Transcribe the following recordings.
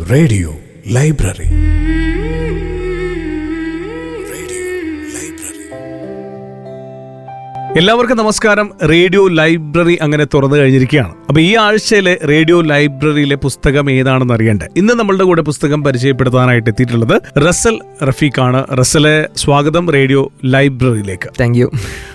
Radio library. എല്ലാവർക്കും നമസ്കാരം. Radio library അങ്ങനെ തുറന്നു കഴിഞ്ഞിരിക്കുകയാണ്. അപ്പൊ ഈ ആഴ്ചയിലെ റേഡിയോ ലൈബ്രറിയിലെ പുസ്തകം ഏതാണെന്ന് അറിയണ്ടേ? ഇന്ന് നമ്മളുടെ കൂടെ പുസ്തകം പരിചയപ്പെടുത്താനായിട്ട് എത്തിയിട്ടുള്ളത് റസൽ റഫീഖാണ്. റസലെ സ്വാഗതം റേഡിയോ ലൈബ്രറിയിലേക്ക്. താങ്ക് യു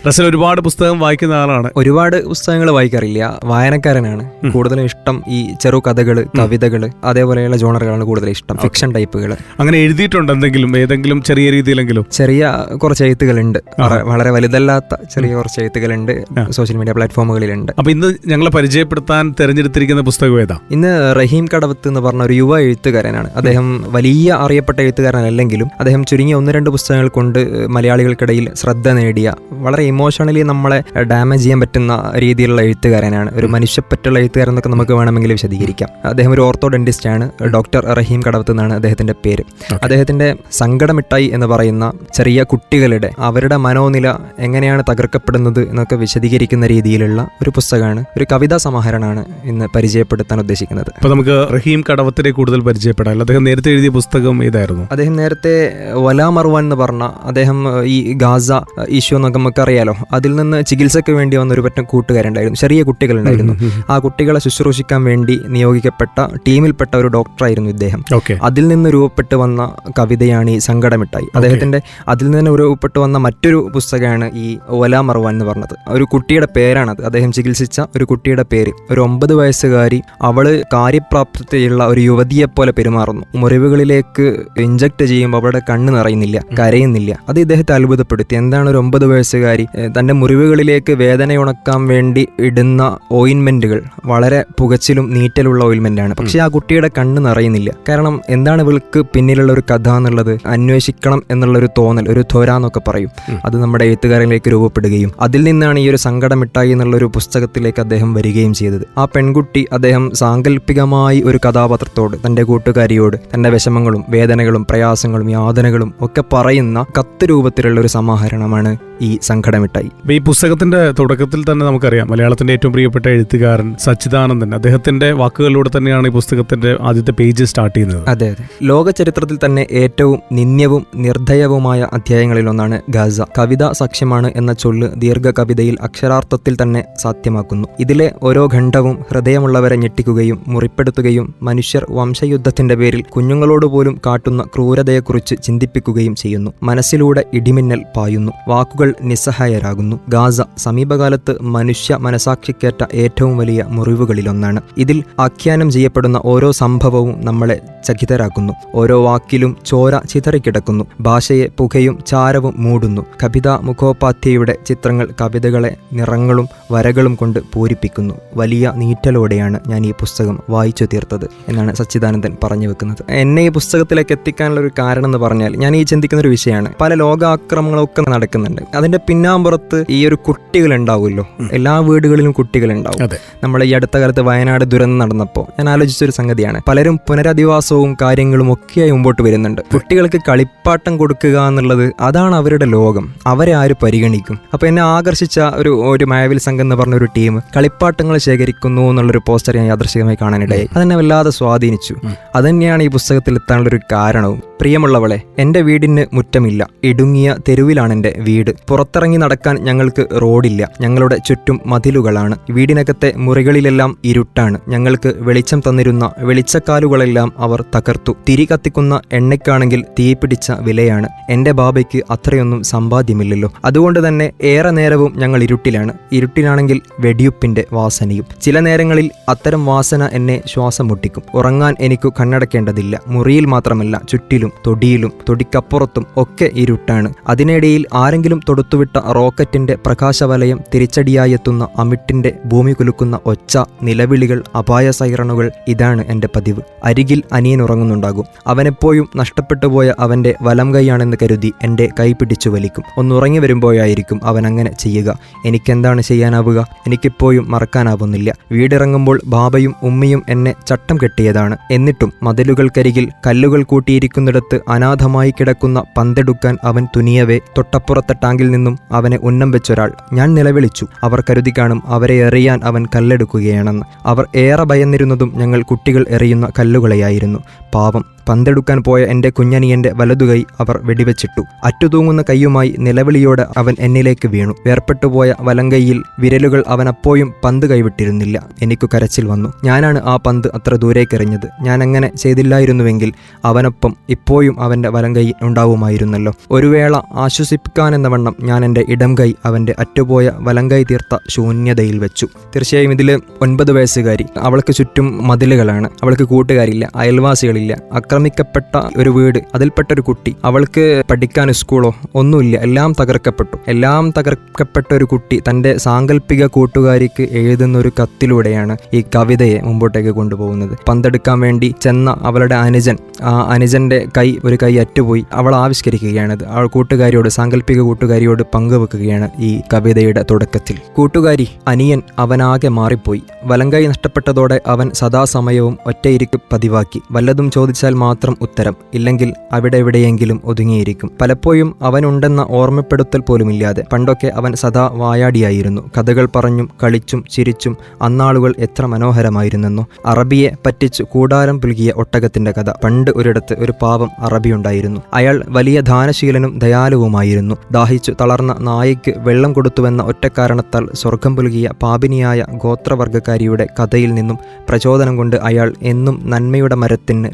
റസൽ ഒരുപാട് പുസ്തകം വായിക്കുന്ന ആളാണ്. ഒരുപാട് പുസ്തകങ്ങൾ വായിക്കാറില്ല. വായനക്കാരനാണ്. കൂടുതലും ഇഷ്ടം ഈ ചെറു കഥകൾ കവിതകൾ അതേപോലെയുള്ള ജോണറുകളാണ് കൂടുതൽ ഇഷ്ടം. ഫിക്ഷൻ ടൈപ്പുകൾ അങ്ങനെ എഴുതിയിട്ടുണ്ട് എന്തെങ്കിലും? ഏതെങ്കിലും ചെറിയ രീതിയിലെങ്കിലും? ചെറിയ കുറച്ച് എഴുത്തുകളുണ്ട്. വള- വളരെ വലുതല്ലാത്ത ചെറിയ കുറച്ച് എഴുത്തുകളുണ്ട് സോഷ്യൽ മീഡിയ പ്ലാറ്റ്ഫോമുകളിലുണ്ട് അപ്പൊ ഇന്ന് ഞങ്ങളെ പരിചയപ്പെടുത്താൻ തിരഞ്ഞെടുത്തിരിക്കുന്ന പുസ്തകം ഏതാ? ഇന്ന് റഹീം കടവത്ത് എന്ന് പറഞ്ഞ ഒരു യുവ എഴുത്തുകാരനാണ്. അദ്ദേഹം വലിയ അറിയപ്പെട്ട എഴുത്തുകാരനല്ലെങ്കിലും അദ്ദേഹം ചുരുങ്ങിയ ഒന്ന് രണ്ട് പുസ്തകങ്ങൾ കൊണ്ട് മലയാളികൾക്കിടയിൽ ശ്രദ്ധ നേടിയ വളരെ ഇമോഷണലി നമ്മളെ ഡാമേജ് ചെയ്യാൻ പറ്റുന്ന രീതിയിലുള്ള എഴുത്തുകാരനാണ്. ഒരു മനുഷ്യപ്പറ്റുള്ള എഴുത്തുകാരൻ എന്നൊക്കെ നമുക്ക് വേണമെങ്കിൽ വിശദീകരിക്കാം. അദ്ദേഹം ഒരു ഓർത്തോ ഡെന്റിസ്റ്റ് ആണ്. ഡോക്ടർ റഹീം കടവത്ത് എന്നാണ് അദ്ദേഹത്തിന്റെ പേര്. അദ്ദേഹത്തിന്റെ സങ്കടമിട്ടായി എന്ന് പറയുന്ന ചെറിയ കുട്ടികളുടെ അവരുടെ മനോനില എങ്ങനെയാണ് തകർക്കപ്പെടുന്നത് എന്നൊക്കെ വിശദീകരിക്കുന്ന രീതിയിലുള്ള ഒരു പുസ്തകമാണ് ഒരു കവിതാ സമാഹരണമാണ് ഇന്ന് പരിചയപ്പെടുത്താൻ ഉദ്ദേശിക്കുന്നത്. അപ്പൊ നമുക്ക് റഹീം കടവത്തിനെ കൂടുതൽ പരിചയപ്പെടാം. അദ്ദേഹം നേരത്തെ എഴുതിയ പുസ്തകം ഏതായിരുന്നു? അദ്ദേഹം നേരത്തെ വലാ മർവാൻ എന്ന് പറഞ്ഞ അദ്ദേഹം ഈ ഗാസ ഇഷ്യൂ എന്നൊക്കെ നമുക്ക് അറിയാലോ. അതിൽ നിന്ന് ചികിത്സയ്ക്ക് വേണ്ടി വന്ന ഒരു പറ്റം കൂട്ടുകാരുണ്ടായിരുന്നു ചെറിയ കുട്ടികളുണ്ടായിരുന്നു. ആ കുട്ടികളെ ശുശ്രൂഷിക്കാൻ വേണ്ടി നിയോഗിക്കപ്പെട്ട ടീമിൽപ്പെട്ട ഒരു ഡോക്ടറായിരുന്നു ഇദ്ദേഹം. അതിൽ നിന്ന് രൂപപ്പെട്ട് വന്ന കവിതയാണ് ഈ സങ്കടമിട്ടായി. അദ്ദേഹത്തിന്റെ അതിൽ നിന്ന് രൂപപ്പെട്ട് വന്ന മറ്റൊരു പുസ്തകമാണ് ഈ ഒല മർവാൻ എന്ന് പറഞ്ഞത്. ഒരു കുട്ടിയുടെ പേരാണത് അദ്ദേഹം ചികിത്സിച്ച ഒരു കുട്ടിയുടെ പേര്. ഒരു ഒമ്പത് വയസ്സുകാരി അവൾ കാര്യപ്രാപ്തിയുള്ള ഒരു യുവതിയെ പോലെ പെരുമാറുന്നു. മുറിവുകളിലേക്ക് ഇഞ്ചക്ട് ചെയ്യുമ്പോൾ അവളുടെ കണ്ണ് നിറയുന്നില്ല കരയുന്നില്ല. അത് ഇദ്ദേഹത്തെ അത്ഭുതപ്പെടുത്തി. എന്താണ് ഒരു ഒമ്പത് വയസ്സുകാരി? തന്റെ മുറിവുകളിലേക്ക് വേദന ഉണക്കാൻ വേണ്ടി ഇടുന്ന ഓയിൻമെന്റുകൾ വളരെ പുകച്ചിലും നീറ്റലുള്ള ഓയിൽമെന്റാണ് പക്ഷെ ആ കുട്ടിയുടെ കണ്ണ് നിറയുന്നില്ല. കാരണം എന്താണ് ഇവൾക്ക് പിന്നിലുള്ള ഒരു കഥ എന്നുള്ളത്? അന്വേഷിക്കണം എന്നുള്ള ഒരു തോന്നൽ ഒരു ത്വര എന്നൊക്കെ പറയും. അത് നമ്മുടെ എഴുത്തുകാരങ്ങളിലേക്ക് രൂപപ്പെടുകയും അതിൽ നിന്നാണ് ഈ ഒരു സങ്കടമിട്ടായി എന്നുള്ള ഒരു പുസ്തകത്തിലേക്ക് അദ്ദേഹം വരികയും ചെയ്തത്. ആ പെൺകുട്ടി അദ്ദേഹം സാങ്കല്പികമായി ഒരു കഥാപാത്രത്തോട് തന്റെ കൂട്ടുകാരിയോട് തന്റെ വിഷമങ്ങളും വേദനകളും പ്രയാസങ്ങളും യാതനകളും ഒക്കെ പറയുന്ന കത്ത് രൂപത്തിലുള്ള ഒരു സമാഹരണമാണ് ഈ സങ്കടമിട്ടായി ഈ പുസ്തകത്തിന്റെ തുടക്കത്തിൽ തന്നെ നമുക്കറിയാം മലയാളത്തിന്റെ ഏറ്റവും പ്രിയപ്പെട്ട എഴുത്തുകാരൻ സച്ചിദാനന്ദൻ അദ്ദേഹത്തിന്റെ വാക്കുകളിലൂടെ തന്നെയാണ് ഈ പുസ്തകത്തിന്റെ ആദ്യത്തെ പേജ് സ്റ്റാർട്ട് ചെയ്യുന്നത്. അതെ അതെ. ലോക ചരിത്രത്തിൽ തന്നെ ഏറ്റവും നിന്ദ്യവും നിർദ്ധയവുമായ അധ്യായങ്ങളിലൊന്നാണ് ഗാസ. കവിത സഖ്യമാണ് എന്ന ചൊല്ല് ദീർഘ കവിതയിൽ അക്ഷരാർത്ഥത്തിൽ തന്നെ സാധ്യമാക്കുന്നു. ഇതിലെ ഓരോ ഖണ്ഡവും ഹൃദയമുള്ളവരെ ഞെട്ടിക്കുകയും മുറിപ്പെടുത്തുകയും മനുഷ്യർ വംശയുദ്ധത്തിന്റെ പേരിൽ കുഞ്ഞുങ്ങളോട് പോലും കാട്ടുന്ന ക്രൂരതയെക്കുറിച്ച് ചിന്തിപ്പിക്കുകയും ചെയ്യുന്നു. മനസ്സിലൂടെ ഇടിമിന്നൽ പായുന്നു. വാക്കുകൾ നിസ്സഹായരാകുന്നു. ഗാസ സമീപകാലത്ത് മനുഷ്യ മനസാക്ഷിക്കേറ്റ ഏറ്റവും വലിയ മുറിവുകളിലൊന്നാണ്. ഇതിൽ ആഖ്യാനം ചെയ്യപ്പെടുന്ന ഓരോ സംഭവവും നമ്മളെ ചകിതരാക്കുന്നു. ഓരോ വാക്കിലും ചോര ചിതറിക്കിടക്കുന്നു. ഭാഷയെ പുകയും ചാരവും മൂടുന്നു. കവിത മുഖോപാധ്യയുടെ ചിത്രങ്ങൾ കവിതകളെ നിറങ്ങളും വരകളും കൊണ്ട് പൂരിപ്പിക്കുന്നു. വലിയ നീറ്റലോടെയാണ് ഞാൻ ഈ പുസ്തകം വായിച്ചു തീർത്തത് എന്നാണ് സച്ചിദാനന്ദൻ പറഞ്ഞു വെക്കുന്നത്. എന്നെ ഈ പുസ്തകത്തിലേക്ക് എത്തിക്കാനുള്ള ഒരു കാരണം എന്ന് പറഞ്ഞാൽ ഞാൻ ഈ ചിന്തിക്കുന്ന ഒരു വിഷയമാണ്. പല ലോകാക്രമങ്ങളൊക്കെ നടക്കുന്നുണ്ട്. അതിന്റെ പിന്നാമ്പുറത്ത് ഈ ഒരു കുട്ടികൾ ഉണ്ടാവുമല്ലോ എല്ലാ വീടുകളിലും കുട്ടികൾ ഉണ്ടാവും നമ്മൾ ഈ അടുത്ത കാലത്ത് വയനാട് ദുരന്തം നടന്നപ്പോൾ ഞാൻ ആലോചിച്ച ഒരു സംഗതിയാണ്. പലരും പുനരധിവാസവും കാര്യങ്ങളും ഒക്കെയായി മുമ്പോട്ട് വരുന്നുണ്ട്. കുട്ടികൾക്ക് കളിപ്പാട്ടം കൊടുക്കുക എന്നുള്ളത് അതാണ് അവരുടെ ലോകം. അവരെ ആര് പരിഗണിക്കും? അപ്പൊ എന്നെ ആകർഷിച്ച ഒരു ഒരു മായവിൽ സംഘം എന്ന് പറഞ്ഞ ഒരു ടീം കളിപ്പാട്ടങ്ങൾ ശേഖരിക്കുന്നു എന്നുള്ളൊരു പോസ്റ്റർ ഞാൻ യാദൃശികമായി കാണാനിടയായി. അതെന്നെ വല്ലാതെ സ്വാധീനിച്ചു. അതുതന്നെയാണ് ഈ പുസ്തകത്തിൽ എത്താനുള്ളൊരു കാരണവും. പ്രിയമുള്ളവളെ എന്റെ വീടിന് മുറ്റമില്ല. ഇടുങ്ങിയ തെരുവിലാണെന്റെ വീട്. പുറത്തിറങ്ങി നടക്കാൻ ഞങ്ങൾക്ക് റോഡില്ല. ഞങ്ങളുടെ ചുറ്റും മതിലുകളാണ്. വീടിനകത്തെ മുറികളിലെല്ലാം ഇരുട്ടാണ്. ഞങ്ങൾക്ക് വെളിച്ചം തന്നിരുന്ന വെളിച്ചക്കാലുകളെല്ലാം അവർ തകർത്തു. തിരി കത്തിക്കുന്ന എണ്ണയ്ക്കാണെങ്കിൽ തീപിടിച്ച വിലയാണ്. എന്റെ ബാബയ്ക്ക് അത്രയൊന്നും സമ്പാദ്യമില്ലല്ലോ. അതുകൊണ്ട് തന്നെ ഏറെ നേരവും ഞങ്ങൾ ഇരുട്ടിലാണ്. ഇരുട്ടിലാണെങ്കിൽ വെടിയുപ്പിന്റെ വാസനയും. ചില നേരങ്ങളിൽ അത്തരം വാസന എന്നെ ശ്വാസം മുട്ടിക്കും. ഉറങ്ങാൻ എനിക്ക് കണ്ണടക്കേണ്ടതില്ല മുറിയിൽ മാത്രമല്ല ചുറ്റിലും തൊടിയിലും തൊടിക്കപ്പുറത്തും ഒക്കെ ഇരുട്ടാണ്. അതിനിടയിൽ ആരെങ്കിലും തൊടുത്തുവിട്ട റോക്കറ്റിന്റെ പ്രകാശവലയം തിരിച്ചടിയായെത്തുന്ന അമിട്ടിന്റെ ഭൂമി കുലുക്കുന്ന ഒച്ച നിലവിളികൾ അപായ സൈറണുകൾ ഇതാണ് എന്റെ പതിവ്. അരികിൽ അനിയൻ ഉറങ്ങുന്നുണ്ടാകും. അവനെപ്പോഴും നഷ്ടപ്പെട്ടു പോയ അവന്റെ വലം കൈയാണെന്ന് കരുതി എന്റെ കൈ പിടിച്ചു വലിക്കും. ഒന്നുറങ്ങി വരുമ്പോഴായിരിക്കും അവൻ അങ്ങനെ ചെയ്യുക. എനിക്കെന്താണ് ചെയ്യാനാവുക? എനിക്കിപ്പോഴും മറക്കാനാവുന്നില്ല. വീടിറങ്ങുമ്പോൾ ബാബയും ഉമ്മയും എന്നെ ചട്ടം കെട്ടിയതാണ്. എന്നിട്ടും മതിലുകൾക്കരികിൽ കല്ലുകൾ കൂട്ടിയിരിക്കുന്നിടത്ത് അനാഥമായി കിടക്കുന്ന പന്തെടുക്കാൻ അവൻ തുനിയവേ തൊട്ടപ്പുറത്തെ ടാങ്കിൽ നിന്നും അവനെ ഉന്നം വെച്ചൊരാൾ. ഞാൻ നിലവിളിച്ചു. അവർ കരുതി കാണും അവരെ എറിയാൻ അവൻ കല്ലെടുക്കുകയാണെന്ന്. അവർ ഏറെ ഭയന്നിരുന്നതും ഞങ്ങൾ കുട്ടികൾ എറിയുന്ന കല്ലുകളെയായിരുന്നു. പാവം പന്തെടുക്കാൻ പോയ എന്റെ കുഞ്ഞനിയന്റെ വലതുകൈ അവർ വെടിവെച്ചിട്ടു. അറ്റുതൂങ്ങുന്ന കൈയുമായി നിലവിളിയോടെ അവൻ എന്നിലേക്ക് വീണു. വേർപ്പെട്ടുപോയ വലങ്കൈയിൽ വിരലുകൾ അവൻ അപ്പോഴും പന്ത് കൈവിട്ടിരുന്നില്ല. എനിക്ക് കരച്ചിൽ വന്നു. ഞാനാണ് ആ പന്ത് അത്ര ദൂരേക്കെറിഞ്ഞത് ഞാൻ അങ്ങനെ ചെയ്തില്ലായിരുന്നുവെങ്കിൽ അവനൊപ്പം ഇപ്പോഴും അവന്റെ വലങ്കൈ ഉണ്ടാവുമായിരുന്നല്ലോ. ഒരു വേള ആശ്വസിപ്പിക്കാനെന്ന വണ്ണം ഞാൻ എന്റെ ഇടം കൈ അവന്റെ അറ്റുപോയ വലങ്കൈ തീർത്ത ശൂന്യതയിൽ വെച്ചു. തീർച്ചയായും ഇതിൽ ഒൻപത് വയസ്സുകാരി. അവൾക്ക് ചുറ്റും മതിലുകളാണ്. അവൾക്ക് കൂട്ടുകാരില്ല അയൽവാസികളില്ല. ആക്രമിക്കപ്പെട്ട ഒരു വീട് അതിൽപ്പെട്ട ഒരു കുട്ടി അവൾക്ക് പഠിക്കാൻ സ്കൂളോ ഒന്നുമില്ല. എല്ലാം തകർക്കപ്പെട്ടു. എല്ലാം തകർക്കപ്പെട്ട ഒരു കുട്ടി തന്റെ സാങ്കല്പിക കൂട്ടുകാരിക്ക് എഴുതുന്ന ഒരു കത്തിലൂടെയാണ് ഈ കവിതയെ മുമ്പോട്ടേക്ക് കൊണ്ടുപോകുന്നത്. പന്തെടുക്കാൻ വേണ്ടി ചെന്ന അവളുടെ അനുജൻ ആ അനുജന്റെ കൈ ഒരു കൈ അറ്റുപോയി അവൾ ആവിഷ്കരിക്കുകയാണത്. അവൾ കൂട്ടുകാരിയോട് സാങ്കല്പിക കൂട്ടുകാരിയോട് പങ്കുവെക്കുകയാണ് ഈ കവിതയുടെ തുടക്കത്തിൽ. കൂട്ടുകാരി അനിയൻ അവനാകെ മാറിപ്പോയി. വലങ്കൈ നഷ്ടപ്പെട്ടതോടെ അവൻ സദാസമയവും ഒറ്റയിരിക്ക് പതിവാക്കി. വല്ലതും ചോദിച്ചാൽ മാത്രം ഉത്തരം. ഇല്ലെങ്കിൽ അവിടെ എവിടെയെങ്കിലും ഒതുങ്ങിയിരിക്കും. പലപ്പോഴും അവനുണ്ടെന്ന ഓർമ്മപ്പെടുത്തൽ പോലുമില്ലാതെ പണ്ടൊക്കെ അവൻ സദാ വായാടിയായിരുന്നു. കഥകൾ പറഞ്ഞും കളിച്ചും ചിരിച്ചും അന്നാളുകൾ എത്ര മനോഹരമായിരുന്നെന്നോ. അറബിയെ പറ്റിച്ചു കൂടാരം പുൽകിയ ഒട്ടകത്തിന്റെ കഥ. പണ്ട് ഒരിടത്ത് ഒരു പാവം അറബിയുണ്ടായിരുന്നു അയാൾ വലിയ ദാനശീലനും ദയാലുവുമായിരുന്നു. ദാഹിച്ചു തളർന്ന നായയ്ക്ക് വെള്ളം കൊടുത്തുവെന്ന ഒറ്റക്കാരണത്താൽ സ്വർഗം പുൽകിയ പാപിനിയായ ഗോത്രവർഗക്കാരിയുടെ കഥയിൽ നിന്നും പ്രചോദനം കൊണ്ട് അയാൾ എന്നും നന്മയുടെ മരത്തിന്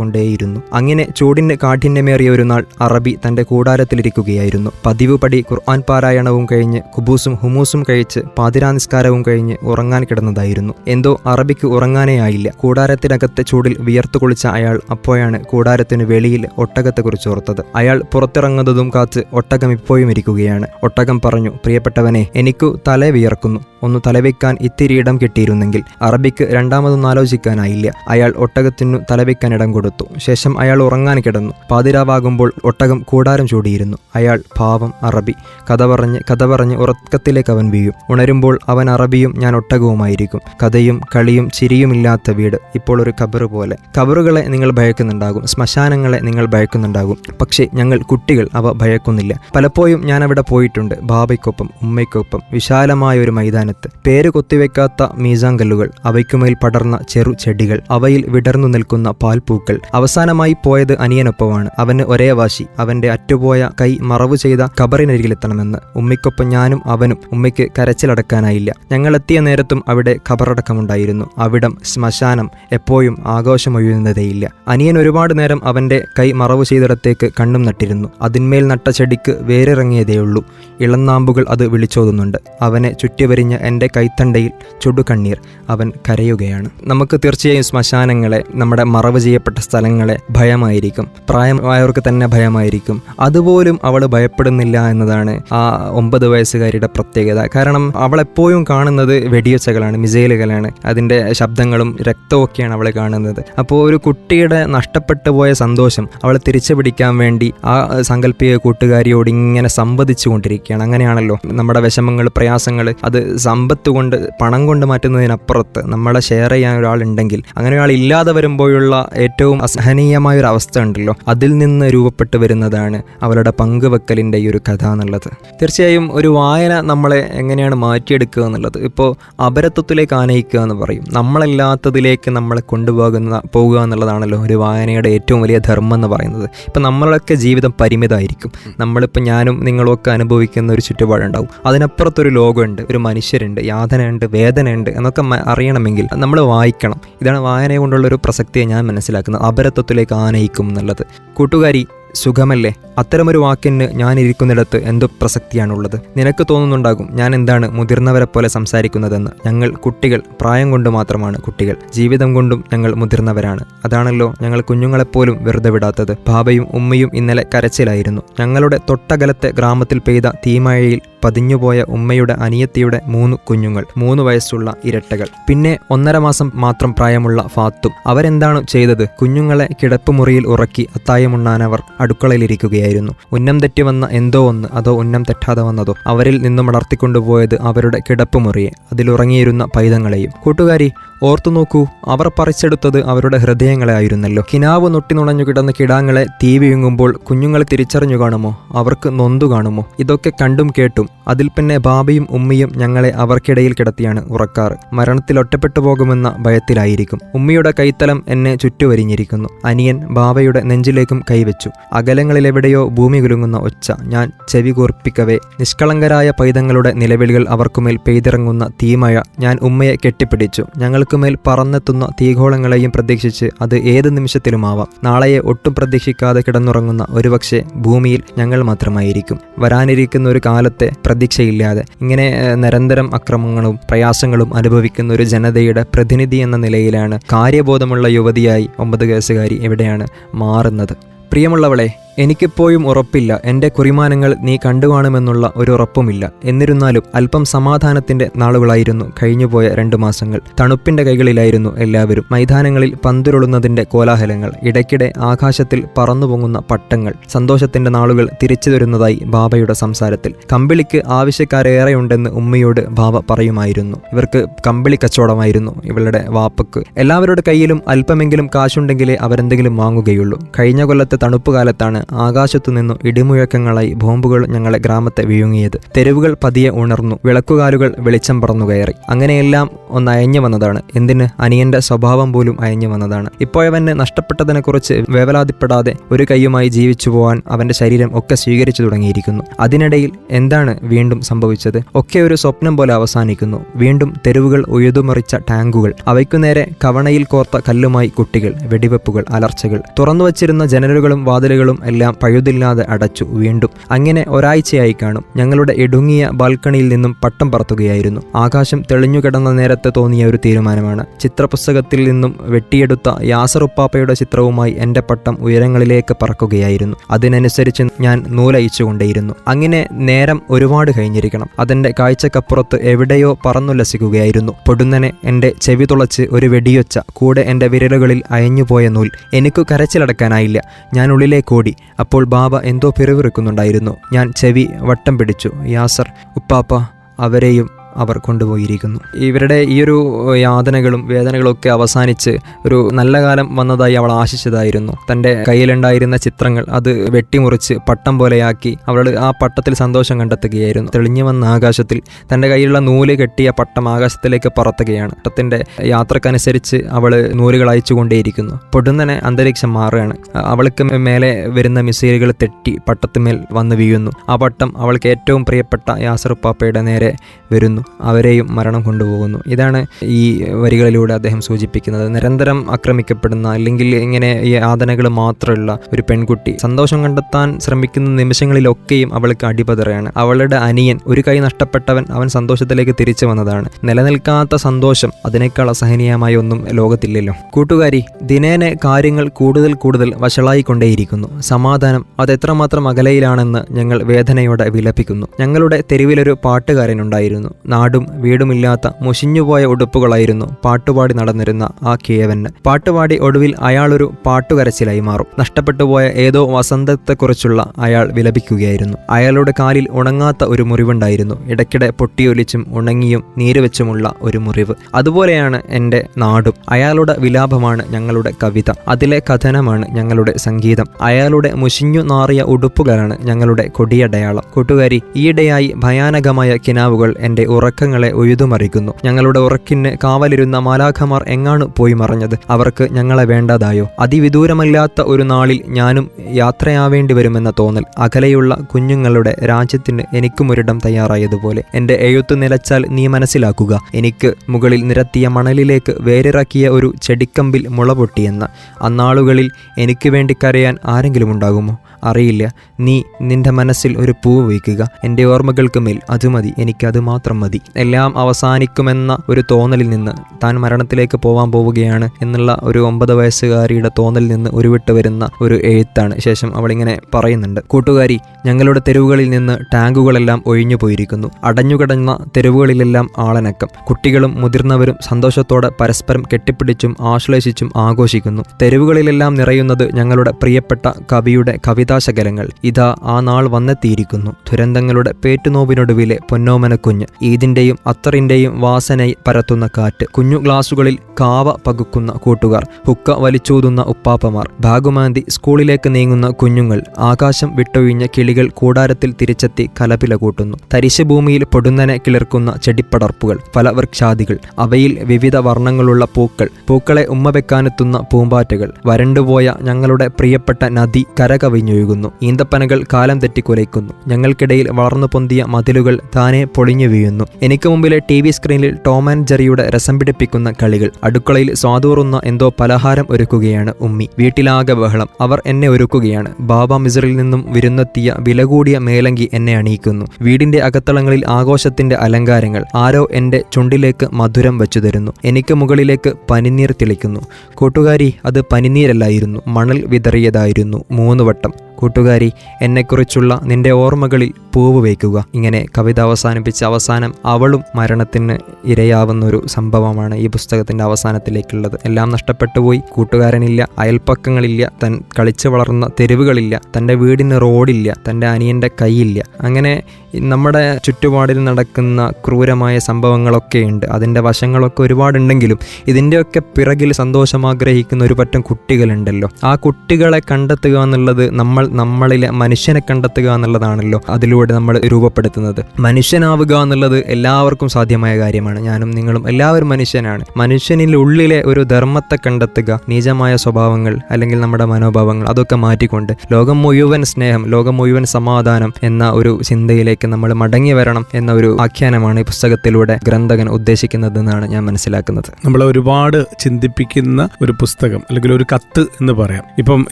വെള്ളമൊഴിച്ചുകൊണ്ടേയിരുന്നു അങ്ങനെ ചൂടിന് കാഠിന്യമേറിയ ഒരു നാൾ അറബി തന്റെ കൂടാരത്തിലിരിക്കുകയായിരുന്നു. പതിവ് പടി ഖുർആൻ പാരായണവും കഴിഞ്ഞ് കുബൂസും ഹുമൂസും കഴിച്ച് പാതിരാനിസ്കാരവും കഴിഞ്ഞ് ഉറങ്ങാൻ കിടന്നതായിരുന്നു. എന്തോ അറബിക്ക് ഉറങ്ങാനേ ആയില്ല. കൂടാരത്തിനകത്തെ ചൂടിൽ വിയർത്തു കുളിച്ച അയാൾ അപ്പോഴാണ് കൂടാരത്തിന് വെളിയിൽ ഒട്ടകത്തെക്കുറിച്ച് ഓർത്തത്. അയാൾ പുറത്തിറങ്ങുന്നതും കാത്ത് ഒട്ടകം ഇപ്പോഴും ഇരിക്കുകയാണ്. ഒട്ടകം പറഞ്ഞു പ്രിയപ്പെട്ടവനെ എനിക്കു തല വിയർക്കുന്നു. ഒന്ന് തലവെക്കാൻ ഇത്തിരി ഇടം കിട്ടിയിരുന്നെങ്കിൽ അറബിക്ക് രണ്ടാമതൊന്നും ആലോചിക്കാനായില്ല. അയാൾ ഒട്ടകത്തിനു തലവെക്കാൻ ഇടം കൊടുത്തു. ശേഷം അയാൾ ഉറങ്ങാൻ കിടന്നു. പാതിരാവാകുമ്പോൾ ഒട്ടകം കൂടാരം ചൂടിയിരുന്നു. അയാൾ പാവം അറബി. കഥ പറഞ്ഞ് കഥ പറഞ്ഞ് ഉറക്കത്തിലേക്ക് അവൻ വീഴും. ഉണരുമ്പോൾ അവൻ അറബിയും ഞാൻ ഒട്ടകവുമായിരിക്കും. കഥയും കളിയും ചിരിയുമില്ലാത്ത വീട്. ഇപ്പോൾ ഒരു കബറ് പോലെ. കബറുകളെ നിങ്ങൾ ഭയക്കുന്നുണ്ടാകും. ശ്മശാനങ്ങളെ നിങ്ങൾ ഭയക്കുന്നുണ്ടാകും. പക്ഷേ ഞങ്ങൾ കുട്ടികൾ അവ ഭയക്കുന്നില്ല. പലപ്പോഴും ഞാൻ അവിടെ പോയിട്ടുണ്ട്. ബാബയ്ക്കൊപ്പം ഉമ്മയ്ക്കൊപ്പം. വിശാലമായ ഒരു മൈതാനത്ത്. പേര് കൊത്തിവെക്കാത്ത മീസാങ്കല്ലുകൾ. അവയ്ക്കുമേൽ പടർന്ന ചെറു ചെടികൾ. അവയിൽ വിടർന്നു നിൽക്കുന്ന പാൽപ്പൂക്കൾ. അവസാനമായി പോയത് അനിയനൊപ്പമാണ്. അവന് ഒരേ വാശി. അവന്റെ അറ്റുപോയ കൈ മറവു ചെയ്ത ഖബറിനരികിലെത്തണമെന്ന്. ഉമ്മയ്ക്കൊപ്പം ഞാനും അവനും ഉമ്മയ്ക്ക് കരച്ചിലടക്കാനായില്ല. ഞങ്ങളെത്തിയ നേരത്തും അവിടെ ഖബറടക്കമുണ്ടായിരുന്നു. അവിടം ശ്മശാനം എപ്പോഴും ആഘോഷമൊഴിയുന്നതേയില്ല. അനിയൻ ഒരുപാട് നേരം അവന്റെ കൈ മറവു ചെയ്തിടത്തേക്ക് കണ്ണും നട്ടിരുന്നു. അതിന്മേൽ നട്ട ചെടിക്ക് വേരിറങ്ങിയതേയുള്ളൂ. ഇളന്നാമ്പുകൾ അത് വിളിച്ചോതുന്നുണ്ട്. അവനെ ചുറ്റിവരിഞ്ഞ എന്റെ കൈത്തണ്ടയിൽ ചുടുകണ്ണീർ അവൻ കരയുകയാണ്. നമുക്ക് തീർച്ചയായും ശ്മശാനങ്ങളെ നമ്മുടെ മറവ് ചെയ്യപ്പെട്ട സ്ഥലങ്ങളെ ഭയമായിരിക്കും. പ്രായമായവർക്ക് തന്നെ ഭയമായിരിക്കും. അതുപോലും അവൾ ഭയപ്പെടുന്നില്ല എന്നതാണ് ആ ഒമ്പത് വയസ്സുകാരിയുടെ പ്രത്യേകത. കാരണം അവൾ എപ്പോഴും കാണുന്നത് വെടിയൊച്ചകളാണ് മിസൈലുകളാണ്. അതിന്റെ ശബ്ദങ്ങളും രക്തമൊക്കെയാണ് അവൾ കാണുന്നത്. അപ്പോൾ ഒരു കുട്ടിയുടെ നഷ്ടപ്പെട്ടു പോയ സന്തോഷം അവളെ തിരിച്ചു പിടിക്കാൻ വേണ്ടി ആ സങ്കല്പിക കൂട്ടുകാരിയോട് ഇങ്ങനെ സംവദിച്ചു കൊണ്ടിരിക്കുകയാണ് അങ്ങനെയാണല്ലോ നമ്മുടെ വിഷമങ്ങൾ പ്രയാസങ്ങൾ അത് സമ്പത്ത് കൊണ്ട് പണം കൊണ്ട് മാറ്റുന്നതിനപ്പുറത്ത് നമ്മളെ ഷെയർ ചെയ്യാൻ ഒരാളുണ്ടെങ്കിൽ അങ്ങനെ ഒരാൾ ഇല്ലാതെ വരുമ്പോഴുള്ള ഏറ്റവും അസഹനീയമായ ഒരു അവസ്ഥ ഉണ്ടല്ലോ അതിൽ നിന്ന് രൂപപ്പെട്ടു വരുന്നതാണ് അവരുടെ പങ്കുവെക്കലിന്റെ ഈ ഒരു കഥ എന്നുള്ളത്. തീർച്ചയായും ഒരു വായന നമ്മളെ എങ്ങനെയാണ് മാറ്റിയെടുക്കുക എന്നുള്ളത്. ഇപ്പോൾ അപരത്വത്തിലേക്ക് ആനയിക്കുക എന്ന് പറയും. നമ്മളല്ലാത്തതിലേക്ക് നമ്മളെ കൊണ്ടുപോകുന്ന പോകുക എന്നുള്ളതാണല്ലോ ഒരു വായനയുടെ ഏറ്റവും വലിയ ധർമ്മം എന്ന് പറയുന്നത്. ഇപ്പം നമ്മളൊക്കെ ജീവിതം പരിമിതമായിരിക്കും. നമ്മളിപ്പോൾ ഞാനും നിങ്ങളൊക്കെ അനുഭവിക്കുന്ന ഒരു ചുറ്റുപാടുണ്ടാവും. അതിനപ്പുറത്തൊരു ലോകമുണ്ട് ഒരു മനുഷ്യരുണ്ട് യാതനയുണ്ട് വേദനയുണ്ട് എന്നൊക്കെ അറിയണമെങ്കിൽ നമ്മൾ വായിക്കണം. ഇതാണ് വായന കൊണ്ടുള്ള ഒരു പ്രസക്തിയെ ഞാൻ മനസ്സിലാക്കുന്നത്. അപരത്വത്തിലേക്ക് ആനയിക്കും എന്നുള്ളത്. കൂട്ടുകാരി സുഖമല്ലേ? അത്തരമൊരു വാക്കിന് ഞാൻ ഇരിക്കുന്നിടത്ത് എന്തു പ്രസക്തിയാണുള്ളത്. നിനക്ക് തോന്നുന്നുണ്ടാകും ഞാൻ എന്താണ് മുതിർന്നവരെ പോലെ സംസാരിക്കുന്നതെന്ന്. ഞങ്ങൾ കുട്ടികൾ പ്രായം കൊണ്ട് മാത്രമാണ് കുട്ടികൾ. ജീവിതം കൊണ്ടും ഞങ്ങൾ മുതിർന്നവരാണ്. അതാണല്ലോ ഞങ്ങൾ കുഞ്ഞുങ്ങളെപ്പോലും വെറുതെ വിടാത്തത്. ബാബയും ഉമ്മയും ഇന്നലെ കരച്ചിലായിരുന്നു. ഞങ്ങളുടെ തൊട്ടകലത്തെ ഗ്രാമത്തിൽ പെയ്ത തീമഴയിൽ പതിഞ്ഞുപോയ ഉമ്മയുടെ അനിയത്തിയുടെ മൂന്ന് കുഞ്ഞുങ്ങൾ മൂന്ന് വയസ്സുള്ള ഇരട്ടകൾ. പിന്നെ ഒന്നര മാസം മാത്രം പ്രായമുള്ള ഫാത്തും. അവരെന്താണ് ചെയ്തത്? കുഞ്ഞുങ്ങളെ കിടപ്പുമുറിയിൽ ഉറക്കി അത്തായമുണ്ണാനവർ അടുക്കളയിലിരിക്കുകയായിരുന്നു. ഉന്നം തെറ്റി വന്ന എന്തോ ഒന്ന് അതോ ഉന്നം തെറ്റാതെ വന്നതോ അവരിൽ നിന്നും വളർത്തിക്കൊണ്ടുപോയത് അവരുടെ കിടപ്പുമുറിയെ അതിലുറങ്ങിയിരുന്ന പൈതങ്ങളെയും. കൂട്ടുകാരി ഓർത്തു നോക്കൂ അവർ പറിച്ചെടുത്തത് അവരുടെ ഹൃദയങ്ങളെ ആയിരുന്നല്ലോ. കിനാവ് നൊട്ടി നുണഞ്ഞു കിടന്ന കിടാങ്ങളെ തീ വിഴുങ്ങുമ്പോൾ കുഞ്ഞുങ്ങൾ തിരിച്ചറിഞ്ഞു കാണുമോ? അവർക്ക് നൊന്തു കാണുമോ? ഇതൊക്കെ കണ്ടും കേട്ടും. അതിൽ പിന്നെ ബാബയും ഉമ്മിയും ഞങ്ങളെ അവർക്കിടയിൽ കിടത്തിയാണ് ഉറക്കാറ്. മരണത്തിൽ ഒറ്റപ്പെട്ടു പോകുമെന്ന ഭയത്തിലായിരിക്കും. ഉമ്മിയുടെ കൈത്തലം എന്നെ ചുറ്റുവരിഞ്ഞിരിക്കുന്നു. അനിയൻ ബാബയുടെ നെഞ്ചിലേക്കും കൈവച്ചു. അകലങ്ങളിലെവിടെയോ ഭൂമി കുലുങ്ങുന്ന ഒച്ച ഞാൻ ചെവി കൂർപ്പിക്കവേ. നിഷ്കളങ്കരായ പൈതങ്ങളുടെ നിലവിളികൾ അവർക്കുമേൽ പെയ്തിറങ്ങുന്ന തീമഴ ഞാൻ ഉമ്മയെ കെട്ടിപ്പിടിച്ചു. ഞങ്ങൾക്കുമേൽ പറന്നെത്തുന്ന തീഗോളങ്ങളെയും പ്രതീക്ഷിച്ച് അത് ഏത് നിമിഷത്തിലുമാവാം. നാളെയെ ഒട്ടും പ്രതീക്ഷിക്കാതെ കിടന്നുറങ്ങുന്ന ഒരുപക്ഷെ ഭൂമിയിൽ ഞങ്ങൾ മാത്രമായിരിക്കും. വരാനിരിക്കുന്ന ഒരു കാലത്തെ പ്രതീക്ഷയില്ലാതെ ഇങ്ങനെ നിരന്തരം അക്രമങ്ങളും പ്രയാസങ്ങളും അനുഭവിക്കുന്ന ഒരു ജനതയുടെ പ്രതിനിധി എന്ന നിലയിലാണ് കാര്യബോധമുള്ള യുവതിയായി ഒമ്പത് കേസുകാരി എവിടെയാണ് മാറുന്നത്. പ്രിയമുള്ളവളെ എനിക്കിപ്പോഴും ഉറപ്പില്ല. എന്റെ കുറിമാനങ്ങൾ നീ കണ്ടുകാണുമെന്നുള്ള ഒരു ഉറപ്പുമില്ല. എന്നിരുന്നാലും അല്പം സമാധാനത്തിന്റെ നാളുകളായിരുന്നു കഴിഞ്ഞുപോയ രണ്ടു മാസങ്ങൾ. തണുപ്പിന്റെ കൈകളിലായിരുന്നു എല്ലാവരും. മൈതാനങ്ങളിൽ പന്തുരുളുന്നതിന്റെ കോലാഹലങ്ങൾ. ഇടയ്ക്കിടെ ആകാശത്തിൽ പറന്നുപൊങ്ങുന്ന പട്ടങ്ങൾ. സന്തോഷത്തിന്റെ നാളുകൾ തിരിച്ചു തരുന്നതായി ബാബയുടെ സംസാരത്തിൽ. കമ്പിളിക്ക് ആവശ്യക്കാരേറെയുണ്ടെന്ന് ഉമ്മയോട് ബാബ പറയുമായിരുന്നു. ഇവർക്ക് കമ്പിളി കച്ചവടമായിരുന്നു ഇവളുടെ വാപ്പക്ക്. എല്ലാവരുടെ കയ്യിലും അല്പമെങ്കിലും കാശുണ്ടെങ്കിലേ അവരെന്തെങ്കിലും വാങ്ങുകയുള്ളൂ. കഴിഞ്ഞ കൊല്ലത്തെ തണുപ്പ് കാലത്താണ് ആകാശത്തു നിന്നും ഇടിമുഴക്കങ്ങളായി ബോംബുകൾ ഞങ്ങളെ ഗ്രാമത്തെ വിഴുങ്ങിയത്. തെരുവുകൾ പതിയെ ഉണർന്നു. വിളക്കുകാലുകൾ വെളിച്ചം പറന്നു കയറി. അങ്ങനെയെല്ലാം ഒന്ന് അയഞ്ഞു വന്നതാണ്. എന്തിന്? അനിയന്റെ സ്വഭാവം പോലും അയഞ്ഞു വന്നതാണ്. ഇപ്പോഴവന് നഷ്ടപ്പെട്ടതിനെക്കുറിച്ച് വേവലാതിപ്പെടാതെ ഒരു കൈയുമായി ജീവിച്ചു പോകാൻ അവന്റെ ശരീരം ഒക്കെ സ്വീകരിച്ചു തുടങ്ങിയിരിക്കുന്നു. അതിനിടയിൽ എന്താണ് വീണ്ടും സംഭവിച്ചത്? ഒക്കെ ഒരു സ്വപ്നം പോലെ അവസാനിക്കുന്നു. വീണ്ടും തെരുവുകൾ ഉഴുതുമറിച്ച ടാങ്കുകൾ അവയ്ക്കു നേരെ കവണയിൽ കോർത്ത കല്ലുമായി കുട്ടികൾ വെടിവെപ്പുകൾ അലർച്ചകൾ. തുറന്നുവച്ചിരുന്ന ജനലുകളും വാതിലുകളും എല്ലാം പഴുതില്ലാതെ അടച്ചു വീണ്ടും അങ്ങനെ ഒരാഴ്ചയായി കാണും. ഞങ്ങളുടെ ഇടുങ്ങിയ ബാൽക്കണിയിൽ നിന്നും പട്ടം പറത്തുകയായിരുന്നു. ആകാശം തെളിഞ്ഞുകിടന്ന നേരത്തെ തോന്നിയ ഒരു തീരുമാനമാണ്. ചിത്രപുസ്തകത്തിൽ നിന്നും വെട്ടിയെടുത്ത യാസറുപ്പാപ്പയുടെ ചിത്രവുമായി എന്റെ പട്ടം ഉയരങ്ങളിലേക്ക് പറക്കുകയായിരുന്നു. അതിനനുസരിച്ച് ഞാൻ നൂലയിച്ചുകൊണ്ടേയിരുന്നു അങ്ങനെ നേരം ഒരുപാട് കഴിഞ്ഞിരിക്കണം. അതിന്റെ കാഴ്ചക്കപ്പുറത്ത് എവിടെയോ പറന്നുല്ലസിക്കുകയായിരുന്നു പൊടുന്നനെ എന്റെ ചെവി തുളച്ച് ഒരു വെടിയൊച്ച കൂടെ എന്റെ വിരലുകളിൽ അയഞ്ഞുപോയ നൂൽ. എനിക്ക് കരച്ചിലടക്കാനായില്ല. ഞാൻ ഉള്ളിലേക്കോടി അപ്പോൾ ബാബ എന്തോ പിറവിറക്കുന്നുണ്ടായിരുന്നു. ഞാൻ ചെവി വട്ടം പിടിച്ചു. യാസർ ഉപ്പാപ്പ അവരെയും അവർ കൊണ്ടുപോയിരിക്കുന്നു. ഇവരുടെ ഈ ഒരു യാതനകളും വേദനകളും ഒക്കെ അവസാനിച്ച് ഒരു നല്ല കാലം വന്നതായി അവൾ ആശിച്ചതായിരുന്നു. തന്റെ കയ്യിലുണ്ടായിരുന്ന ചിത്രങ്ങൾ അത് വെട്ടിമുറിച്ച് പട്ടം പോലെയാക്കി അവൾ ആ പട്ടത്തിൽ സന്തോഷം കണ്ടെത്തുകയായിരുന്നു. തെളിഞ്ഞു വന്ന ആകാശത്തിൽ തന്റെ കയ്യിലുള്ള നൂൽ കെട്ടിയ പട്ടം ആകാശത്തിലേക്ക് പറത്തുകയാണ്. പട്ടത്തിന്റെ യാത്രക്കനുസരിച്ച് അവൾ നൂലുകൾ അയച്ചുകൊണ്ടേയിരിക്കുന്നു. പൊടുന്നനെ അന്തരീക്ഷം മാറുകയാണ്. അവൾക്ക് മേലെ വരുന്ന മിസൈലുകൾ തെറ്റി പട്ടത്തുമേൽ വന്ന് വീഴുന്നു. ആ പട്ടം അവൾക്ക് ഏറ്റവും പ്രിയപ്പെട്ട യാസർ പാപ്പയുടെ നേരെ വരുന്നു. അവരെയും മരണം കൊണ്ടുപോകുന്നു. ഇതാണ് ഈ വരികളിലൂടെ അദ്ദേഹം സൂചിപ്പിക്കുന്നത്. നിരന്തരം ആക്രമിക്കപ്പെടുന്ന അല്ലെങ്കിൽ ഇങ്ങനെ ഈ യാതനകൾ മാത്രമുള്ള ഒരു പെൺകുട്ടി സന്തോഷം കണ്ടെത്താൻ ശ്രമിക്കുന്ന നിമിഷങ്ങളിലൊക്കെയും അവൾക്ക് അടിപതറയാണ്. അവളുടെ അനിയൻ ഒരു കൈ നഷ്ടപ്പെട്ടവൻ അവൻ സന്തോഷത്തിലേക്ക് തിരിച്ചു വന്നതാണ്. നിലനിൽക്കാത്ത സന്തോഷം അതിനേക്കാൾ അസഹനീയമായ ഒന്നും ലോകത്തില്ലല്ലോ. കൂട്ടുകാരി ദിനേനെ കാര്യങ്ങൾ കൂടുതൽ കൂടുതൽ വഷളായിക്കൊണ്ടേയിരിക്കുന്നു. സമാധാനം അതെത്രമാത്രം അകലയിലാണെന്ന് ഞങ്ങൾ വേദനയോടെ വിലപിക്കുന്നു. ഞങ്ങളുടെ തെരുവിലൊരു പാട്ടുകാരനുണ്ടായിരുന്നു നാടും വീടുമില്ലാത്ത മുഷിഞ്ഞുപോയ ഉടുപ്പുകളായിരുന്നു പാട്ടുപാടി നടന്നിരുന്ന ആ കിയവന് പാട്ടുപാടി ഒടുവിൽ അയാളൊരു പാട്ടുകരച്ചിലായി മാറും. നഷ്ടപ്പെട്ടുപോയ ഏതോ വസന്തത്തെക്കുറിച്ചുള്ള അയാൾ വിലപിക്കുകയായിരുന്നു. അയാളുടെ കാലിൽ ഉണങ്ങാത്ത ഒരു മുറിവുണ്ടായിരുന്നു. ഇടയ്ക്കിടെ പൊട്ടിയൊലിച്ചും ഉണങ്ങിയും നീരുവെച്ചുമുള്ള ഒരു മുറിവ്. അതുപോലെയാണ് എന്റെ നാടും. അയാളുടെ വിലാപമാണ് ഞങ്ങളുടെ കവിത. അതിലെ കഥനമാണ് ഞങ്ങളുടെ സംഗീതം. അയാളുടെ മുഷിഞ്ഞു നാറിയ ഉടുപ്പുകളാണ് ഞങ്ങളുടെ കൊടിയടയാളം. കൂട്ടുകാരി ഈയിടെയായി ഭയാനകമായ കിനാവുകൾ എന്റെ ഉറക്കങ്ങളെ ഉഴുതുമറിക്കുന്നു ഞങ്ങളുടെ ഉറക്കിന് കാവലിരുന്ന മാലാഖമാർ എങ്ങാണ് പോയി മറഞ്ഞത്? അവർക്ക് ഞങ്ങളെ വേണ്ടതായോ? അതിവിദൂരമല്ലാത്ത ഒരു നാളിൽ ഞാനും യാത്രയാവേണ്ടി വരുമെന്ന തോന്നൽ. അകലെയുള്ള കുഞ്ഞുങ്ങളുടെ രാജ്യത്തിന് എനിക്കും എനിക്കുമൊരിടം തയ്യാറായതുപോലെ. എന്റെ എഴുത്ത് നിലച്ചാൽ നീ മനസ്സിലാക്കുക. എനിക്ക് മുകളിൽ നിരത്തിയ മണലിലേക്ക് വേരിറക്കിയ ഒരു ചെടിക്കമ്പിൽ മുള പൊട്ടിയെന്ന്. അന്നാളുകളിൽ എനിക്ക് വേണ്ടി കരയാൻ ആരെങ്കിലും ഉണ്ടാകുമോ? അറിയില്ല. നീ നിന്റെ മനസ്സിൽ ഒരു പൂവ് വയ്ക്കുക. എന്റെ ഓർമ്മകൾക്ക് മേൽ അത് എനിക്കത് മാത്രം മതി. എല്ലാം അവസാനിക്കുമെന്ന ഒരു തോന്നലിൽ നിന്ന് താൻ മരണത്തിലേക്ക് പോവാൻ പോവുകയാണ് എന്നുള്ള ഒരു ഒമ്പത് വയസ്സുകാരിയുടെ തോന്നലിൽ നിന്ന് ഉരുവിട്ട് വരുന്ന ഒരു എഴുത്താണ് ശേഷം അവളിങ്ങനെ പറയുന്നുണ്ട്. കൂട്ടുകാരി ഞങ്ങളുടെ തെരുവുകളിൽ നിന്ന് ടാങ്കുകളെല്ലാം ഒഴിഞ്ഞു പോയിരിക്കുന്നു. അടഞ്ഞുകിടന്ന തെരുവുകളിലെല്ലാം ആളനക്കം. കുട്ടികളും മുതിർന്നവരും സന്തോഷത്തോടെ പരസ്പരം കെട്ടിപ്പിടിച്ചും ആശ്ലേഷിച്ചും ആഘോഷിക്കുന്നു. തെരുവുകളിലെല്ലാം നിറയുന്നത് ഞങ്ങളുടെ പ്രിയപ്പെട്ട കവിയുടെ കവിതാശകലങ്ങൾ. ഇതാ ആ നാൾ വന്നെത്തിയിരിക്കുന്നു. ദുരന്തങ്ങളുടെ പേറ്റുനോവിനൊടുവിലെ പൊന്നോമനക്കുഞ്ഞ്. ഈ ഇതിന്റെയും അത്തറിന്റെയും വാസന പരത്തുന്ന കാറ്റ്. കുഞ്ഞു ഗ്ലാസുകളിൽ കാവ പകുക്കുന്ന കൂട്ടുകാർ. ഹുക്ക വലിച്ചൂതുന്ന ഉപ്പാപ്പമാർ. ഭാഗുമാന്തി സ്കൂളിലേക്ക് നീങ്ങുന്ന കുഞ്ഞുങ്ങൾ. ആകാശം വിട്ടൊഴിഞ്ഞ കിളികൾ കൂടാരത്തിൽ തിരിച്ചെത്തി കലപില കൂട്ടുന്നു. തരിശുഭൂമിയിൽ പൊടുന്നനെ കിളിർക്കുന്ന ചെടിപ്പടർപ്പുകൾ ഫലവൃക്ഷാദികൾ. അവയിൽ വിവിധ വർണങ്ങളുള്ള പൂക്കൾ. പൂക്കളെ ഉമ്മ വെക്കാനെത്തുന്ന പൂമ്പാറ്റകൾ. വരണ്ടുപോയ ഞങ്ങളുടെ പ്രിയപ്പെട്ട നദി കരകവിഞ്ഞൊഴുകുന്നു. ഈന്തപ്പനകൾ കാലം തെറ്റിക്കുലയ്ക്കുന്നു. ഞങ്ങൾക്കിടയിൽ വളർന്നു പൊന്തിയ മതിലുകൾ താനെ പൊളിഞ്ഞു വീഴുന്നു. എനിക്ക് മുമ്പിലെ ടി വി സ്ക്രീനിൽ ടോം ആൻഡ് ജെറിയുടെ രസം പിടിപ്പിക്കുന്ന കളികൾ. അടുക്കളയിൽ സ്വാതൂറുന്ന എന്തോ പലഹാരം ഒരുക്കുകയാണ് ഉമ്മി. വീട്ടിലാകെ ബഹളം. അവർ എന്നെ ഒരുക്കുകയാണ്. ബാബ മിസറിൽ നിന്നും വിരുന്നെത്തിയ വില കൂടിയ മേലങ്കി എന്നെ അണിയിക്കുന്നു. വീടിന്റെ അകത്തളങ്ങളിൽ ആഘോഷത്തിന്റെ അലങ്കാരങ്ങൾ. ആരോ എന്റെ ചുണ്ടിലേക്ക് മധുരം വെച്ചു തരുന്നു എനിക്ക് മുകളിലേക്ക് പനിനീർ തിളിക്കുന്നു. കൂട്ടുകാരി അത് പനിനീരല്ലായിരുന്നു. മണൽ വിതറിയതായിരുന്നു. മൂന്ന് വട്ടം. കൂട്ടുകാരി എന്നെക്കുറിച്ചുള്ള നിന്റെ ഓർമ്മകളിൽ പൂവ് വയ്ക്കുക. ഇങ്ങനെ കവിത അവസാനിപ്പിച്ച അവസാനം അവളും മരണത്തിന് ഇരയാവുന്ന ഒരു സംഭവമാണ് ഈ പുസ്തകത്തിന്റെ അവസാനത്തിലേക്കുള്ളത്. എല്ലാം നഷ്ടപ്പെട്ടുപോയി കൂട്ടുകാരനില്ല അയൽപ്പക്കങ്ങളില്ല തൻ കളിച്ചു വളർന്ന തെരുവുകളില്ല തന്റെ വീടിന് റോഡില്ല തന്റെ അനിയന്റെ കൈയില്ല അങ്ങനെ നമ്മുടെ ചുറ്റുപാടിൽ നടക്കുന്ന ക്രൂരമായ സംഭവങ്ങളൊക്കെ ഉണ്ട് അതിന്റെ വശങ്ങളൊക്കെ ഒരുപാടുണ്ടെങ്കിലും ഇതിന്റെയൊക്കെ പിറകിൽ സന്തോഷം ആഗ്രഹിക്കുന്ന ഒരു പറ്റം കുട്ടികളുണ്ടല്ലോ. ആ കുട്ടികളെ കണ്ടെത്തുക എന്നുള്ളത് നമ്മൾ നമ്മളിലെ മനുഷ്യനെ കണ്ടെത്തുക എന്നുള്ളതാണല്ലോ അതിലൂടെ നമ്മൾ രൂപപ്പെടുത്തുന്നത്. മനുഷ്യനാവുക എന്നുള്ളത് എല്ലാവർക്കും സാധ്യമായ കാര്യമാണ്. ഞാനും നിങ്ങളും എല്ലാവരും മനുഷ്യനാണ്. മനുഷ്യനിൽ ഉള്ളിലെ ഒരു ധർമ്മത്തെ കണ്ടെത്തുക നീചമായ സ്വഭാവങ്ങൾ അല്ലെങ്കിൽ നമ്മുടെ മനോഭാവങ്ങൾ അതൊക്കെ മാറ്റിക്കൊണ്ട് ലോകം മുഴുവൻ സ്നേഹം ലോകം മുഴുവൻ സമാധാനം എന്ന ഒരു ചിന്തയിലേക്ക് നമ്മൾ മടങ്ങി വരണം എന്ന ഒരു ആഖ്യാനമാണ് ഈ പുസ്തകത്തിലൂടെ ഗ്രന്ഥകൻ ഉദ്ദേശിക്കുന്നതെന്നാണ് ഞാൻ മനസ്സിലാക്കുന്നത്. നമ്മൾ ഒരുപാട് ചിന്തിപ്പിക്കുന്ന ഒരു പുസ്തകം അല്ലെങ്കിൽ ഒരു കത്ത് എന്ന് പറയാം. ഇപ്പം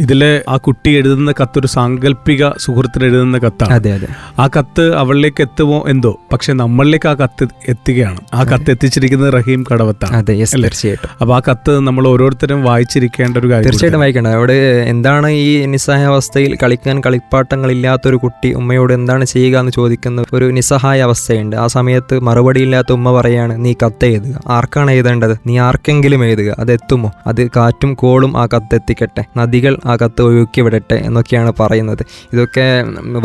ഇതിലെ ആ കുട്ടി എഴുതുന്ന കത്ത് സാങ്കല്പിക സുഹൃത്തിന് എഴുതുന്ന കത്താണ്. അതെ അതെ. ആ കത്ത് അവളിലേക്ക് എത്തുമോ എന്തോ? പക്ഷെ നമ്മളിലേക്ക് ആ കത്ത് എത്തുകയാണ്. ആ കത്ത് എത്തിച്ചിരിക്കുന്നത് റഹീം കടവത്താണ്. അതെ? തീർച്ചയായിട്ടും. അപ്പൊ ആ കത്ത് നമ്മൾ ഓരോരുത്തരും വായിച്ചിരിക്കേണ്ട ഒരു കാര്യം തീർച്ചയായിട്ടും വായിക്കണം. അവിടെ എന്താണ് ഈ നിസ്സഹായാവസ്ഥയിൽ കളിക്കാൻ കളിപ്പാട്ടങ്ങളില്ലാത്തൊരു കുട്ടി ഉമ്മയോട് എന്താണ് ചെയ്യുക എന്ന് ചോദിക്കുന്ന ഒരു നിസ്സഹായ അവസ്ഥയുണ്ട് ആ സമയത്ത് മറുപടിയില്ലാത്ത ഉമ്മ പറയാണ് നീ കത്ത് എഴുതുക. ആർക്കാണ് എഴുതേണ്ടത്? നീ ആർക്കെങ്കിലും എഴുതുക. അത് എത്തുമോ അത് കാറ്റും കോളും ആ കത്ത് എത്തിക്കട്ടെ. നദികൾ ആ കത്ത് ഒഴുക്കി വിടട്ടെ എന്നൊക്കെയാണ് പറയുന്നത്. ഇതൊക്കെ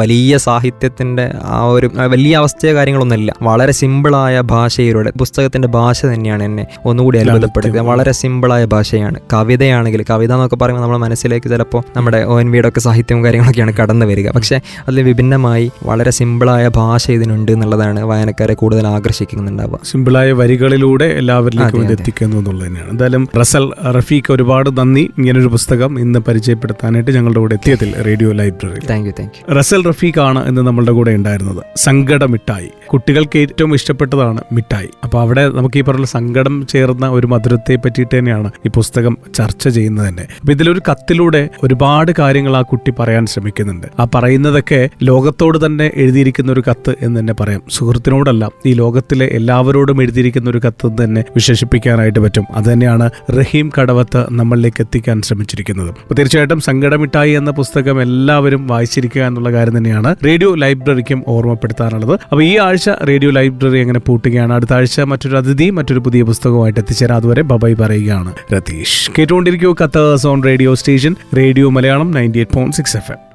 വലിയ സാഹിത്യത്തിന്റെ ആ ഒരു വലിയ അവസ്ഥയോ കാര്യങ്ങളൊന്നുമില്ല. വളരെ സിമ്പിളായ ഭാഷയിലൂടെ പുസ്തകത്തിന്റെ ഭാഷ തന്നെയാണ് എന്നെ ഒന്നുകൂടി അത്ഭുതപ്പെടുത്തുക വളരെ സിമ്പിളായ ഭാഷയാണ്. കവിതയാണെങ്കിൽ കവിത എന്നൊക്കെ പറയുമ്പോൾ നമ്മുടെ മനസ്സിലേക്ക് ചിലപ്പോൾ നമ്മുടെ ഒ എൻ വിയുടെ ഒക്കെ സാഹിത്യവും കാര്യങ്ങളൊക്കെയാണ് കടന്നു വരിക. പക്ഷേ അതിൽ വിഭിന്നമായി വളരെ സിമ്പിളായ ഭാഷ ഇതിനുണ്ട് എന്നുള്ളതാണ് വായനക്കാരെ കൂടുതൽ ആകർഷിക്കുന്നുണ്ടാവുക. സിമ്പിളായ വരികളിലൂടെ എല്ലാവരിലേക്കും ഇത് എത്തിക്കുന്നു എന്നുള്ളത് തന്നെയാണ് എന്തായാലും റസൽ റഫീഖ് ഒരുപാട് നന്ദി. ഇങ്ങനൊരു പുസ്തകം ഇന്ന് പരിചയപ്പെടുത്താനായിട്ട് ഞങ്ങളുടെ കൂടെ എത്തിയതിൽ. Radio library. Thank you thank you Russell Rafeeq ആണ് ഇന്ന് നമ്മളുടെ കൂടെ ഉണ്ടായിരുന്നത്. സങ്കട മിഠായി. കുട്ടികൾക്ക് ഏറ്റവും ഇഷ്ടപ്പെട്ടതാണ് മിഠായി. അപ്പോൾ അവിടെ നമുക്ക് ഈ പറഞ്ഞ സങ്കടം ചേർന്ന ഒരു മധുരത്തെ പറ്റിയിട്ട് തന്നെയാണ് ഈ പുസ്തകം ചർച്ച ചെയ്യുന്നത് തന്നെ. അപ്പൊ ഇതിലൊരു കത്തിലൂടെ ഒരുപാട് കാര്യങ്ങൾ ആ കുട്ടി പറയാൻ ശ്രമിക്കുന്നുണ്ട്. ആ പറയുന്നതൊക്കെ ലോകത്തോട് തന്നെ എഴുതിയിരിക്കുന്ന ഒരു കത്ത് എന്ന് തന്നെ പറയാം. സുഹൃത്തിനോടല്ല ഈ ലോകത്തിലെ എല്ലാവരോടും എഴുതിയിരിക്കുന്ന ഒരു കത്ത് എന്ന് തന്നെ വിശേഷിപ്പിക്കാനായിട്ട് പറ്റും. അത് തന്നെയാണ് റഹീം കടവത്ത് നമ്മളിലേക്ക് എത്തിക്കാൻ ശ്രമിച്ചിരിക്കുന്നത്. അപ്പോൾ തീർച്ചയായിട്ടും സങ്കടമിഠായി എന്ന പുസ്തകം എല്ലാവരും വായിച്ചിരിക്കുക എന്നുള്ള കാര്യം തന്നെയാണ് റേഡിയോ ലൈബ്രറിക്കും ഓർമ്മപ്പെടുത്താനുള്ളത്. അപ്പോൾ ഈ ആഴ്ച റേഡിയോ ലൈബ്രറി അങ്ങനെ പൂട്ടുകയാണ്? അടുത്ത ആഴ്ച മറ്റൊരു അതിഥി മറ്റൊരു പുതിയ പുസ്തകവുമായിട്ട് എത്തിച്ചേരാം. അതുവരെ ബബായി പറയുകയാണ് രതീഷ്. കേട്ടുകൊണ്ടിരിക്കൂ കത്ത് on radio station radio Malayalam ninety eight point six F M.